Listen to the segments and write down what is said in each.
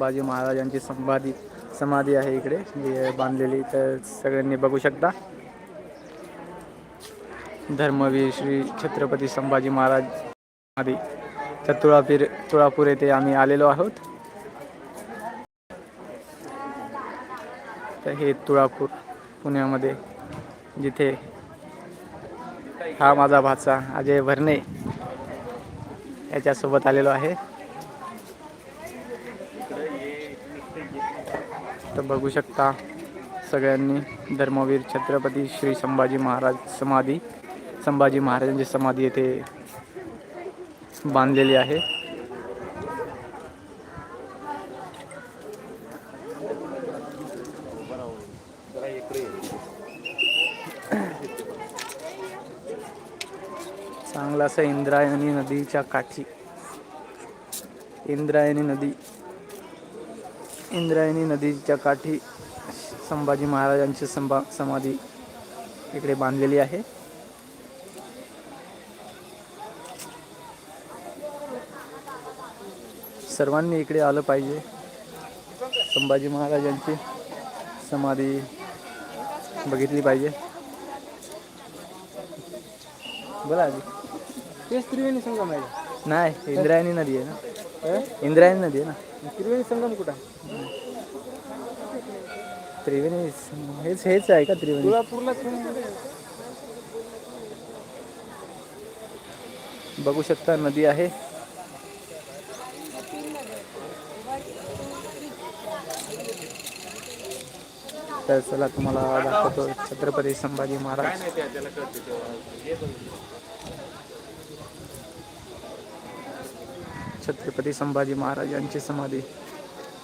संभाजी महाराजांची संभाधी समाधी आहे इकडे बांधलेली. तर सगळ्यांनी बघू शकता. धर्मवीर श्री छत्रपती संभाजी महाराज समाधी. तर तुळापीर तुळापूर येथे आम्ही आलेलो आहोत. तर हे तुळापूर पुण्यामध्ये जिथे हा माझा भाचा अजय भरणे याच्यासोबत आलेलो आहे. तर बघू शकता सगळ्यांनी धर्मवीर छत्रपती श्री संभाजी महाराज समाधी संभाजी महाराजांची समाधी येथे बांधलेली आहे. चांगला असं इंद्रायणी नदीच्या काठी इंद्रायणी नदी. इंद्रायणी नदीच्या काठी संभाजी महाराजांची संभा समाधी इकडे बांधलेली आहे. सर्वांनी इकडे आलं पाहिजे. संभाजी महाराजांची समाधी बघितली पाहिजे. बोला आधी तेच त्रिवेणी संगम आहे नाही इंद्रायणी नदी आहे ना. इंद्रायणी नदी आहे ना. त्रिवेणी संगम कुठं त्रिवेणी हेच हेच आहे का त्रिवेणी? तुळापूरला बघू शकता नदी आहे. तर चला तुम्हाला दाखवतो छत्रपती संभाजी महाराज. छत्रपती संभाजी महाराज यांची समाधी.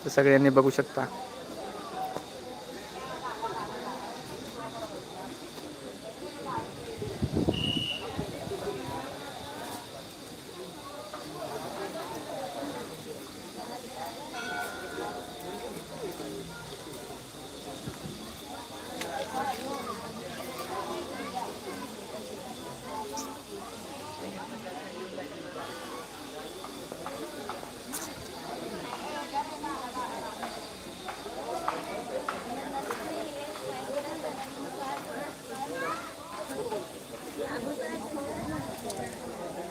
तर सगळ्यांनी बघू शकता.